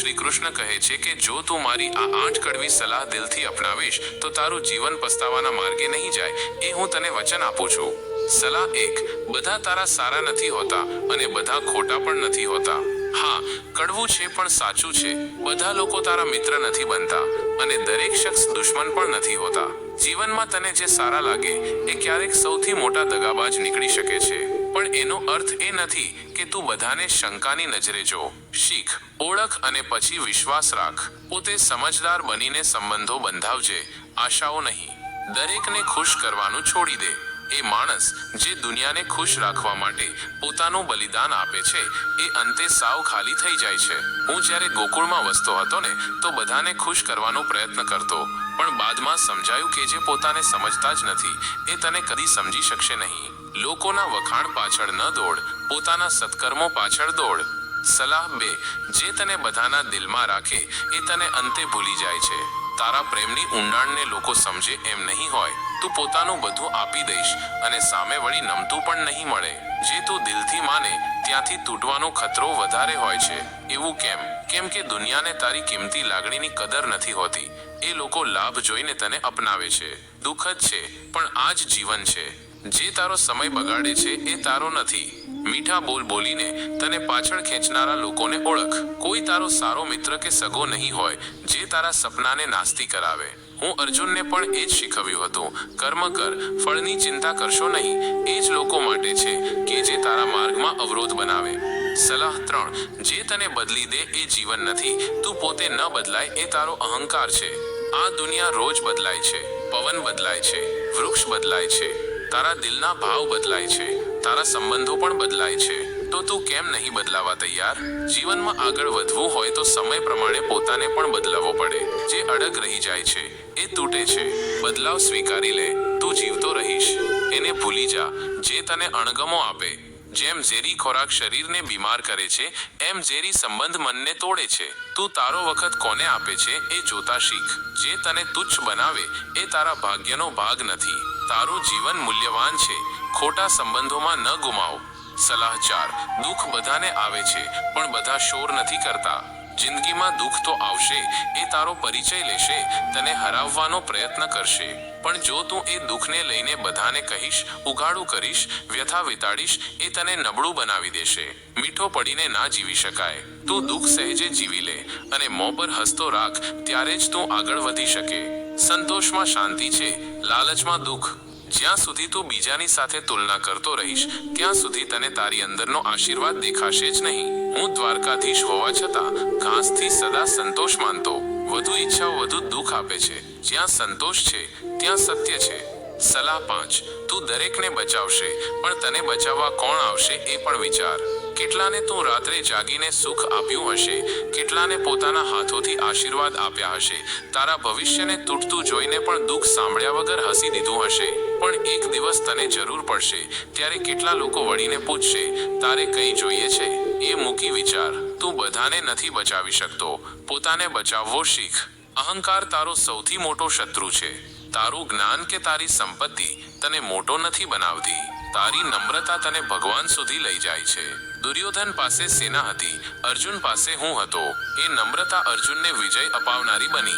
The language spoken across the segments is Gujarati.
શ્રી કૃષ્ણ કહે છે કે જો તું મારી આ આઠ કડવી સલાહ દિલથી અપનાવીશ, તો તારું જીવન પસ્તાવાના માર્ગે નહીં જાય. એ હું તને વચન આપું છું. સલાહ એક, બધા તારા સારા નથી હોતા અને બધા ખોટા પણ નથી હોતા. હા, કડવું છે પણ સાચું છે. બધા લોકો તારા મિત્ર નથી બનતા અને દરેક શખ્સ દુશ્મન પણ નથી હોતા. જીવનમાં તને જે સારા લાગે, એ ક્યારેક સૌથી મોટા દગાબાજ નીકળી શકે છે. પણ એનો અર્થ એ નથી કે તું બધાને શંકાની નજરે જો. શીખ, ઓળખ અને પછી વિશ્વાસ રાખ. પોતે સમજદાર બનીને સંબંધો બંધાવજે. આશાઓ નહીં. દરેકને ખુશ કરવાનું છોડી દે. એ માણસ જે દુનિયાને ખુશ રાખવા માટે પોતાનું બલિદાન આપે છે, એ અંતે સાવ ખાલી થઈ જાય છે. હું જ્યારે ગોકુળમાં વસતો હતો ને, તો બધાને ખુશ કરવાનો પ્રયત્ન કરતો. પણ બાદમાં સમજાયું કે જે પોતાને સમજતા જ નથી, એ તને કદી સમજી શકશે નહીં. લોકોના વખાણ પાછળ ન દોડ, પોતાના સત્કર્મો પાછળ દોડ. સલાહ બે, જે તને બધાના દિલમાં રાખે, એ તને અંતે ભૂલી જાય છે. તારા પ્રેમની ઊંડાણને લોકો સમજે એમ નહીં હોય, તું પોતાનું બધું આપી દઈશ અને સામે વળી નમતું પણ નહીં મળે. જે તું દિલથી માને, ત્યાંથી તૂટવાનો ખતરો વધારે હોય છે. એવું કેમ? કેમ કે દુનિયાને તારી કિંમતી લાગણીની કદર નથી હોતી. એ લોકો લાભ જોઈને તને અપનાવે છે. દુઃખદ છે, પણ આ જ જીવન છે. જે તારો સમય બગાડે છે એ તારો નથી. મીઠા બોલ બોલીને તને પાછળ ખેંચનારા લોકોને ઓળખ. કોઈ તારો સારો મિત્ર કે સગો નહીં હોય જે તારા સપનાને નાસ્તી કરાવે. હું અર્જુનને પણ એ જ શીખવ્યું હતું. કર્મ કર, ફળની ચિંતા કરશો નહીં. એ જ લોકો માટે છે કે જે તારા માર્ગમાં અવરોધ બનાવે. સલાહ ત્રણ, જે તને બદલી દે એ જીવન નથી. તું પોતે ન બદલાય એ તારો અહંકાર છે. આ દુનિયા રોજ બદલાય છે. પવન બદલાય છે. વૃક્ષ બદલાય છે. તારા દિલના ભાવ બદલાય છે, તારા સંબંધો પણ બદલાય છે. તો તું કેમ નહીં બદલાવા તૈયાર? જીવનમાં આગળ વધવું હોય તો સમય પ્રમાણે પોતાને પણ બદલાવો પડે. જે અડગ રહી જાય છે, એ તૂટે છે. બદલાવ સ્વીકારી લે, તું જીવતો રહીશ. એને ભૂલી જા, જે તને અણગમો આપે. જેમ ઝેરી ખોરાક શરીરને બીમાર કરે છે, એમ ઝેરી સંબંધ મનને તોડે છે. તું તારો વખત કોને આપે છે, એ જોતા શીખ. જે તને તુચ્છ બનાવે, એ તારા ભાગ્યનો ભાગ નથી. તારું જીવન મૂલ્યવાન છે. ખોટા સંબંધોમાં ન ગુમાવ. સલાહ ચાર દુઃખ બધાને આવે છે, પણ બધા શોર નથી કરતા. જિંદગીમાં દુઃખ તો આવશે, એ તારો પરિચય લેશે, તને હરાવવાનો પ્રયત્ન કરશે. પણ જો તું એ દુઃખને લઈને બધાને કહીશ, ઉઘાડું કરીશ, વ્યથા વિતાડીશ, એ તને નબળું બનાવી દેશે. મીઠો પડીને ના જીવી શકાય. તું દુઃખ સહેજે જીવી લે અને મોં પર હસતો રાખ, ત્યારે જ તું આગળ વધી શકે. સંતોષમાં શાંતિ છે લાલચમાં દુઃખ. જ્યાં સુધી તું બીજાની સાથે તુલના કરતો રહીશ, ત્યાં સુધી તને તારી અંદરનો આશીર્વાદ દેખાશે જ નહીં. હું દ્વારકાધીશ હોવા છતાં ઘાસથી સદા સંતોષ માનતો. વધુ ઈચ્છાઓ, વધુ દુઃખ આપે છે. જ્યાં સંતોષ છે, ત્યાં સત્ય છે. સલાહ પાંચ. તું દરેકને બચાવશે, પણ તને બચાવવા કોણ આવશે એ પણ વિચાર. કેટલાને તું રાત્રે જાગીને સુખ આપ્યું હશે, કેટલાને પોતાના હાથોથી આશીર્વાદ આપ્યા હશે. તારા ભવિષ્યને તૂટતું જોઈને પણ દુઃખ સાંભળ્યા વગર હસી દીધું હશે. પણ એક દિવસ તને જરૂર પડશે, ત્યારે કેટલા લોકો વળીને પૂછશે, તારે કંઈ જોઈએ છે? એ મૂકી વિચાર. તું બધાને નથી બચાવી શકતો. પોતાને બચાવવો શીખ. અહંકાર તારો સૌથી મોટો શત્રુ છે. તારું જ્ઞાન કે તારી સંપત્તિ તને મોટો નથી બનાવતી. તારી નમ્રતા તને ભગવાન સુધી લઈ જાય છે. દુર્યોધન પાસે સેના હતી. અર્જુન પાસે હું હતો. એ નમ્રતા અર્જુનને વિજય અપાવનારી બની.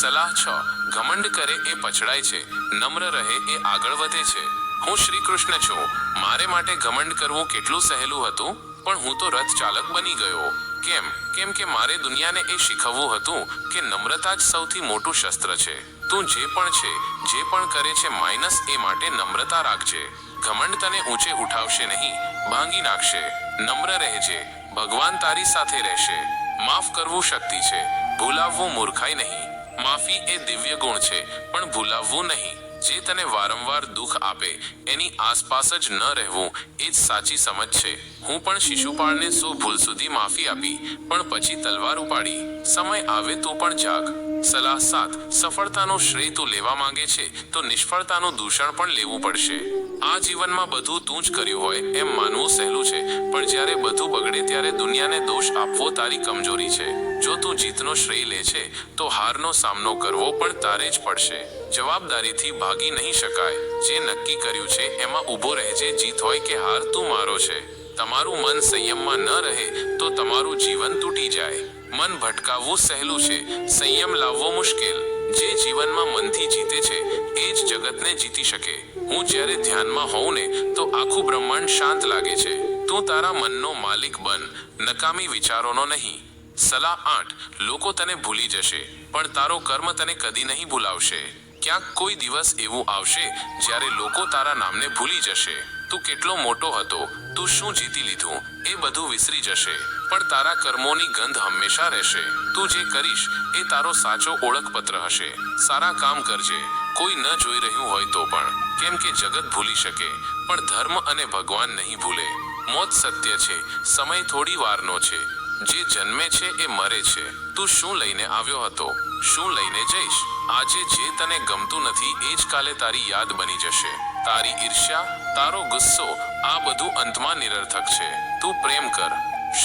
સલાહ છ. ઘમંડ કરે એ પછડાય છે. નમ્ર રહે એ આગળ વધે છે. હું શ્રી કૃષ્ણ છું. મારે માટે ઘમંડ કરવું કેટલું સહેલું હતું? પણ હું તો રથ ચાલક બની ગયો. કેમ? કેમ કે મારે દુનિયાને એ શીખવવું હતું કે નમ્રતા જ સૌથી મોટું શસ્ત્ર છે. તું જે પણ છે, જે પણ કરે છે, માઇનસ એ માટે નમ્રતા રાખજે. ઘમંડ તને ઊંચે ઉઠાવશે નહીં, ભાંગી નાખશે, નમ્ર રહેજે, ભગવાન તારી સાથે રહેશે. માફ કરવું શક્તિ છે, ભૂલાવવું મૂર્ખાઈ નહીં. માફી એ દિવ્ય ગુણ છે, પણ ભૂલાવવું નહીં. જે તને વારંવાર દુઃખ આપે, એની આસપાસ જ ન રહેવું, એ જ સાચી સમજ છે. હું પણ શિશુપાળને સો ભૂલ સુધી માફી આપી, પણ પછી તલવાર ઉપાડી. સમય આવે તો પણ જાગ. સલાહ સાત સફળતાનો શ્રેય તું લેવા માંગે છે, તો નિષ્ફળતાનું દૂષણ પણ લેવું પડશે. આ જીવનમાં બધું તું જ કર્યું હોય, એમ માનવું સહેલું છે. પણ જ્યારે બધું બગડે ત્યારે દુનિયાને દોષ આપવો તારી કમજોરી છે. જો તું જીતનો શ્રેય લે છે, તો હારનો સામનો કરવો પણ તારે જ પડશે. જવાબદારીથી ભાગી નહીં શકાય. જે નક્કી કર્યું છે, એમાં ઊભો રહેજે જીત હોય કે હાર તું મારો છે. તમારું મન સંયમમાં ન રહે, તો તમારું જીવન તૂટી જાય. મન ભટકાવવું સહેલું છે. સંયમ લાવવો મુશ્કેલ. જે જીવનમાં મનથી જીતે છે, એ જ જગતને જીતી શકે. હું જ્યારે ધ્યાનમાં હોઉં ને, તો આખું બ્રહ્માંડ શાંત લાગે છે. તું તારા મનનો માલિક બન, નકામી વિચારોનો નહીં. સલાહ આઠ, લોકો તને ભૂલી જશે, પણ તારો કર્મ તને કદી નહીં ભૂલાવશે. ક્યાંક કોઈ દિવસ એવું આવશે, જ્યારે લોકો તારા નામને ભૂલી જશે. તું કેટલો મોટો હતો, તું શું જીતી લીધું, એ બધું વિસરી જશે. પણ તારા કર્મોની ગંધ હંમેશા રહેશે. તું જે કરીશ, એ તારો સાચો ઓળખપત્ર હશે. સારા કામ કરજે. કોઈ ન જોઈ રહ્યું હોય તો પણ. કેમ કે જગત ભૂલી શકે, પણ ધર્મ અને ભગવાન નહીં ભૂલે. મોત સત્ય છે, સમય થોડી વારનો છે. જે જન્મે છે એ મરે છે. તું શું લઈને આવ્યો હતો? શું લઈને જઈશ? આજે જે તને ગમતું નથી, એ જ કાલે તારી યાદ બની જશે. તારી ઈર્ષ્યા, તારો ગુસ્સો, આ બધું અંતમાં નિરર્થક છે. તું પ્રેમ કર.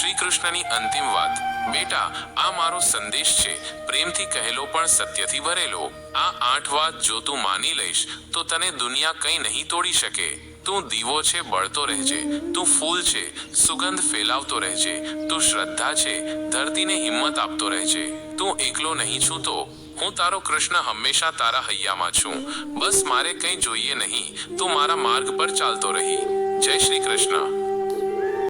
શ્રી કૃષ્ણની અંતિમ વાત. બેટા, આ મારો સંદેશ છે. પ્રેમથી કહેલો પણ સત્યથી ભરેલો આ આઠ વાત જો તું માની લઈશ, તો તને દુનિયા કંઈ નહીં તોડી શકે. તું દીવો છે, બળતો રહેજે. તું ફૂલ છે, સુગંધ ફેલાવતો રહેજે. તું શ્રદ્ધા છે, ધરતીને હિંમત આપતો રહેજે. તું એકલો નહીં છું તો હું તારો કૃષ્ણ હંમેશા તારા હૈયામાં છું. બસ મારે કંઈ જોઈએ નહીં. તું મારા માર્ગ પર ચાલતો રહી. જય શ્રી કૃષ્ણ.